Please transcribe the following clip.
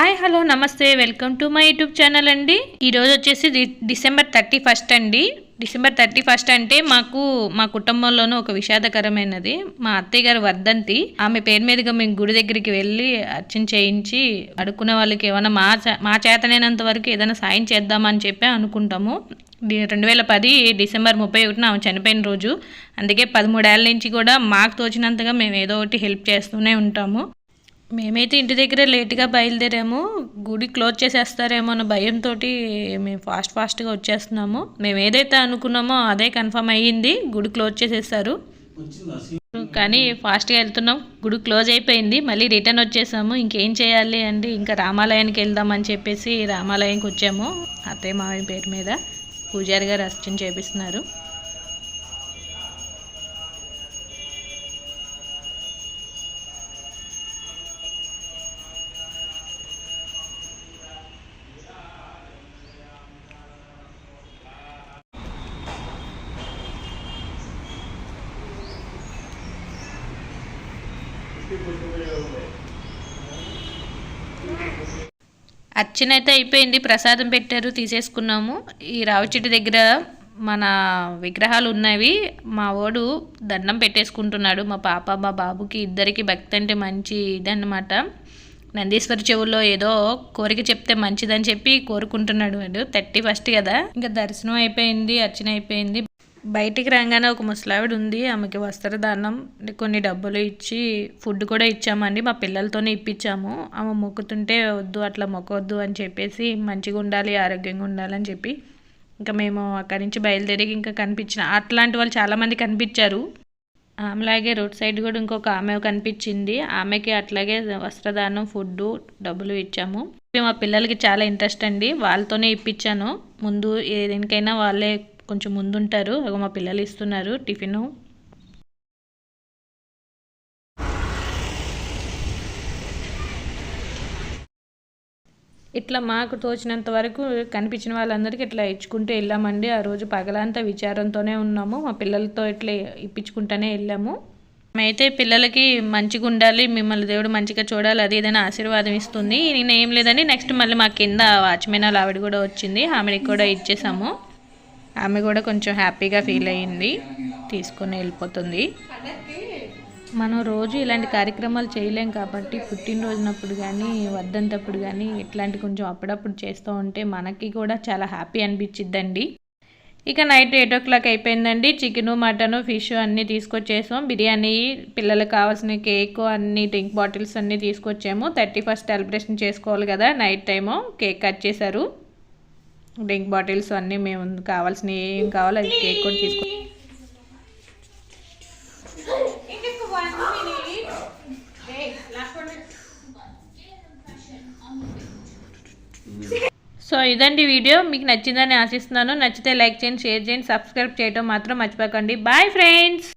Hi hello నమస్తే welcome to my YouTube channel అండి. ఈరోజు వచ్చేసి డిసెంబర్ థర్టీ ఫస్ట్ అండి. డిసెంబర్ థర్టీ ఫస్ట్ అంటే మాకు మా కుటుంబంలోనూ ఒక విషాదకరమైనది. మా అత్తయ్య గారు వర్ధంతి. ఆమె పేరు మీదుగా మేము గుడి దగ్గరికి వెళ్ళి అర్చన చేయించి అడుక్కునే వాళ్ళకి ఏమైనా మా చే- మా చేతనైనంత వరకు ఏదైనా సాయం చేద్దామని చెప్పి అనుకుంటాము. రెండు వేల పది డిసెంబర్ ముప్పై ఒకటిన ఆమె చనిపోయిన రోజు. అందుకే పదమూడేళ్ళ నుంచి కూడా మాకు తోచినంతగా మేము ఏదో ఒకటి హెల్ప్ చేస్తూనే ఉంటాము. మేమైతే ఇంటి దగ్గర లేట్గా బయలుదేరాము. గుడి క్లోజ్ చేసేస్తారేమో అన్న భయంతో మేము ఫాస్ట్ ఫాస్ట్గా వచ్చేస్తున్నాము. మేము ఏదైతే అనుకున్నామో అదే కన్ఫర్మ్ అయ్యింది. గుడి క్లోజ్ చేసేసారు కానీ ఫాస్ట్గా వెళ్తున్నాం. గుడి క్లోజ్ అయిపోయింది. మళ్ళీ రిటర్న్ వచ్చేసాము. ఇంకేం చేయాలి అంటే ఇంకా రామాలయానికి వెళ్దామని చెప్పేసి రామాలయానికి వచ్చాము. అత్తయ్య మావయ్య పేరు మీద పూజారి గారు అర్చన చేపిస్తున్నారు. అర్చన అయితే అయిపోయింది ప్రసాదం పెట్టారు తీసేసుకున్నాము. ఈ రావిచెట్టు దగ్గర మన విగ్రహాలు ఉన్నవి మా వాడు దండం పెట్టేసుకుంటున్నాడు. మా పాప మా బాబుకి ఇద్దరికి భక్తి అంటే మంచి ఇదన్నమాట. నందీశ్వరి చెవుల్లో ఏదో కోరిక చెప్తే మంచిదని చెప్పి కోరుకుంటున్నాడు వాడు. థర్టీ ఫస్ట్ కదా. ఇంకా దర్శనం అయిపోయింది అర్చన అయిపోయింది. బయటికి రాగానే ఒక ముసలావిడ ఉంది ఆమెకి వస్త్రదానం కొన్ని డబ్బులు ఇచ్చి ఫుడ్ కూడా ఇచ్చామండి మా పిల్లలతోనే ఇప్పించాము. ఆమె మొక్కుతుంటే వద్దు అట్లా మొక్కవద్దు అని చెప్పేసి మంచిగా ఉండాలి ఆరోగ్యంగా ఉండాలని చెప్పి ఇంకా మేము అక్కడి నుంచి బయలుదేరి ఇంకా కనిపించిన అట్లాంటి వాళ్ళు చాలామంది కనిపించారు. ఆమెలాగే రోడ్ సైడ్ కూడా ఇంకొక ఆమె కనిపించింది ఆమెకి అట్లాగే వస్త్రదానం ఫుడ్ డబ్బులు ఇచ్చాము. మా పిల్లలకి చాలా ఇంట్రెస్ట్ అండి వాళ్ళతోనే ఇప్పించాను. ముందు ఏ దేనికైనా వాళ్ళే కొంచెం ముందుంటారు. మా పిల్లలు ఇస్తున్నారు. టిఫిను. ఇట్లా మాకు తోచినంత వరకు కనిపించిన వాళ్ళందరికీ ఇట్లా ఇచ్చుకుంటూ వెళ్ళామండి. ఆ రోజు పగలంతా విచారంతోనే ఉన్నాము. మా పిల్లలతో ఇట్లా ఇప్పించుకుంటూనే వెళ్ళాము. అయితే పిల్లలకి మంచిగా ఉండాలి మిమ్మల్ని దేవుడు మంచిగా చూడాలి అది ఏదైనా ఆశీర్వాదం ఇస్తుంది. నేను ఏం లేదని నెక్స్ట్ మళ్ళీ మా కింద వాచ్మెన్ ఆవిడ కూడా వచ్చింది. ఆమెకి కూడా ఇచ్చేసాము. ఆమె కూడా కొంచెం హ్యాపీగా ఫీల్ అయ్యింది. తీసుకొని వెళ్ళిపోతుంది. మనం రోజు ఇలాంటి కార్యక్రమాలు చేయలేం కాబట్టి పుట్టినరోజునప్పుడు కానీ వద్దంతప్పుడు కానీ ఇట్లాంటి కొంచెం అప్పుడప్పుడు చేస్తూ ఉంటే మనకి కూడా చాలా హ్యాపీ అనిపించిద్దండి ఇక నైట్ ఎయిట్ ఓ క్లాక్ అయిపోయిందండి. చికెను మటను ఫిష్ అన్నీ తీసుకొచ్చేసాం. బిర్యానీ పిల్లలకు కావాల్సిన కేక్ అన్ని డ్రింక్ బాటిల్స్ అన్నీ తీసుకొచ్చాము. థర్టీ ఫస్ట్ సెలబ్రేషన్ చేసుకోవాలి కదా నైట్ టైము. కేక్ కట్ చేశారు. డ్రింక్ బాటిల్స్ అన్నీ మేము కావాల్సిన ఏం కావాలో అది కేక్ కూడా తీసుకో సో ఇదండి వీడియో. మీకు నచ్చిందని ఆశిస్తున్నాను. నచ్చితే లైక్ చేయండి షేర్ చేయండి సబ్స్క్రైబ్ చేయడం మాత్రం మర్చిపోకండి. Bye friends